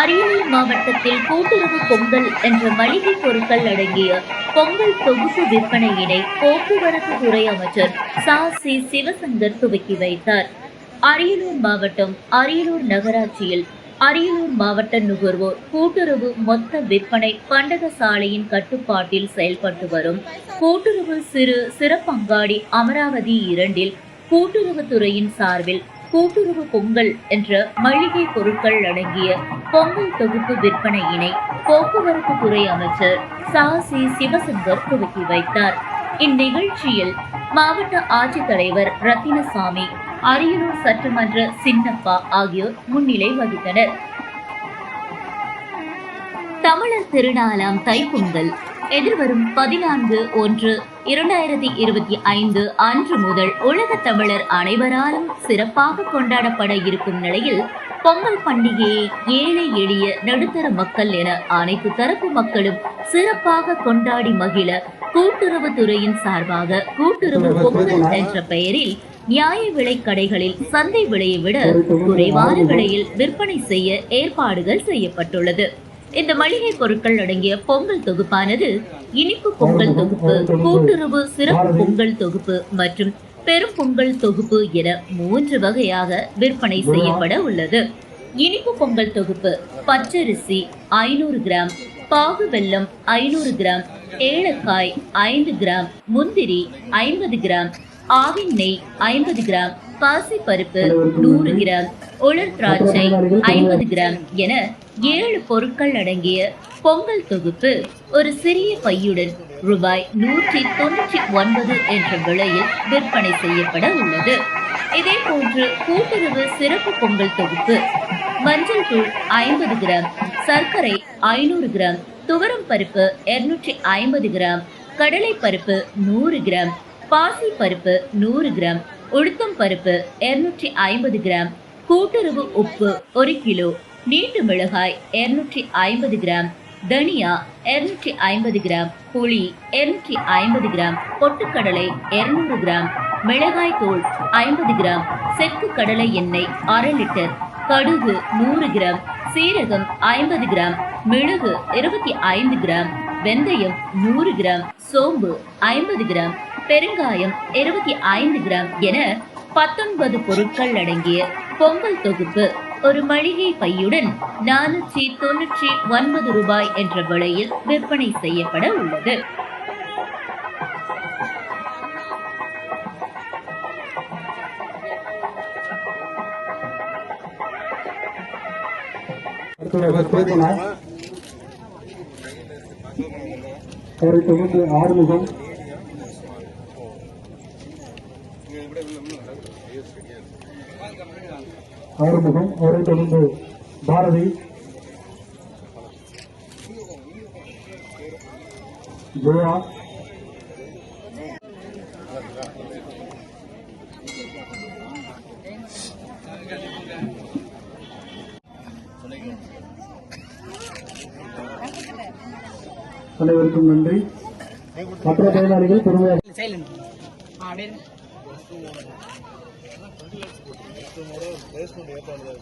அரியலூர் மாவட்டத்தில் கூட்டுறவு பொங்கல் என்ற மளிகை பொருட்கள் அடங்கிய பொங்கல் தொகுப்பு விற்பனையினை போக்குவரத்து துறை அமைச்சர் சா. சி. சிவசங்கர் துவக்கி வைத்தார். அரியலூர் மாவட்டம் அரியலூர் நகராட்சியில் அரியலூர் மாவட்ட நுகர்வோர் கூட்டுறவு மொத்த விற்பனை பண்டக சாலையின் கட்டுப்பாட்டில் செயல்பட்டு வரும் கூட்டுறவு சிறு சிறப்பங்காடி அமராவதி இரண்டில் கூட்டுறவுத்துறையின் சார்பில் கூட்டுறவு பொங்கல் என்ற மளிகை பொருட்கள் அடங்கிய பொங்கல் தொகுப்பு விற்பனையினை போக்குவரத்து துறை அமைச்சர் சா. சி. சிவசங்கர் துவக்கி வைத்தார். இந்நிகழ்ச்சியில் மாவட்ட ஆட்சித்தலைவர் ரத்தினசாமி அரியலூர் சட்டமன்ற சின்னப்பா ஆகியோர் முன்னிலை வகித்தனர். தமிழர் திருநாளாம் தைப்பொங்கல் எதிர்வரும் பதினான்கு ஒன்று இரண்டாயிரத்தி இருபத்தி ஐந்து அன்று முதல் உலக தமிழர் அனைவராலும் சிறப்பாக கொண்டாடப்பட இருக்கும் நிலையில் பொங்கல் பண்டிகையை ஏழை எளிய நடுத்தர மக்கள் என அனைத்து தரப்பு மக்களும் சிறப்பாக கொண்டாடி மகிழ கூட்டுறவுத்துறையின் சார்பாக கூட்டுறவு பொங்கல் என்ற பெயரில் நியாய விலை கடைகளில் சந்தை விலையை விட குறைவான விலையில் விற்பனை செய்ய ஏற்பாடுகள் செய்யப்பட்டுள்ளது. இந்த மளிகை பொருட்கள் அடங்கிய பொங்கல் தொகுப்பானது இனிப்பு பொங்கல் தொகுப்பு கூட்டுறவு சிறப்பு பொங்கல் தொகுப்பு மற்றும் பெரும் பொங்கல் தொகுப்பு என மூன்று வகையாக விற்பனை செய்யப்பட உள்ளது. இனிப்பு பொங்கல் தொகுப்பு பச்சரிசி ஐநூறு கிராம் பாகு வெல்லம் ஐநூறு கிராம் ஏலக்காய் ஐந்து கிராம் முந்திரி ஐம்பது கிராம் ஆவின் நெய் ஐம்பது கிராம் பாசி பருப்பு நூறு கிராம் உலர் திராட்சை ஐம்பது கிராம் என ஏழு பொருட்கள் அடங்கிய பொங்கல் தொகுப்பு ஒரு சிறிய பையுடன் ரூபாய் நூற்றி தொண்ணூற்றி ஒன்பது என்ற விலையில் விற்பனை செய்யப்பட உள்ளது. இதே போன்று கூட்டுறவு சிறப்பு பொங்கல் தொகுப்பு மஞ்சள் தூள் ஐம்பது கிராம் சர்க்கரை ஐநூறு கிராம் துவரம் பருப்பு இருநூற்றி ஐம்பது கிராம் கடலை பருப்பு நூறு கிராம் பாசி பருப்பு நூறு கிராம் உளுத்தம் பருப்பு இருநூற்றி ஐம்பது கிராம் கூட்டுறவு உப்பு ஒரு கிலோ நீட்டு மிளகாய் இருநூற்றி ஐம்பது கிராம் தனியா இருநூற்றி ஐம்பது கிராம் புளி இருநூற்றி ஐம்பது கிராம் பொட்டுக்கடலை இருநூறு கிராம் மிளகாய் தூள் ஐம்பது கிராம் செக்கு கடலை எண்ணெய் அரை லிட்டர் கடுகு நூறு கிராம் சீரகம் ஐம்பது கிராம் மிளகு இருபத்தி ஐந்து கிராம் வெந்தயம் நூறு கிராம் சோம்பு ஐம்பது கிராம் பெருங்காயம் இருபத்தி ஐந்து கிராம் என பத்தொன்பது பொருட்கள் அடங்கிய பொங்கல் தொகுப்பு ஒரு மளிகை பையுடன் நானூற்றி தொன்னூற்றி ஒன்பது ரூபாய் என்ற விலையில் விற்பனை செய்யப்பட உள்ளது. ஒரு தொகுப்பு ஆறுமுகம் ஆறுமுகம் அவரை தொடர்ந்து பாரதி ஜெயா அனைவருக்கும் நன்றி. மற்ற பயனாளிகள் பொறுமையாக ಫಸ್ಟು ಒಂದು ಟ್ವೆಂಟಿ ಲ್ಯಾಕ್ಸ್ ಕೊಟ್ಟಿದ್ವಿ ನೆಕ್ಸ್ಟ್ ಮೋಡ ಪ್ಲೇಸ್ಮೆಂಟ್ ಏರ್ಪಾಡಿದೆ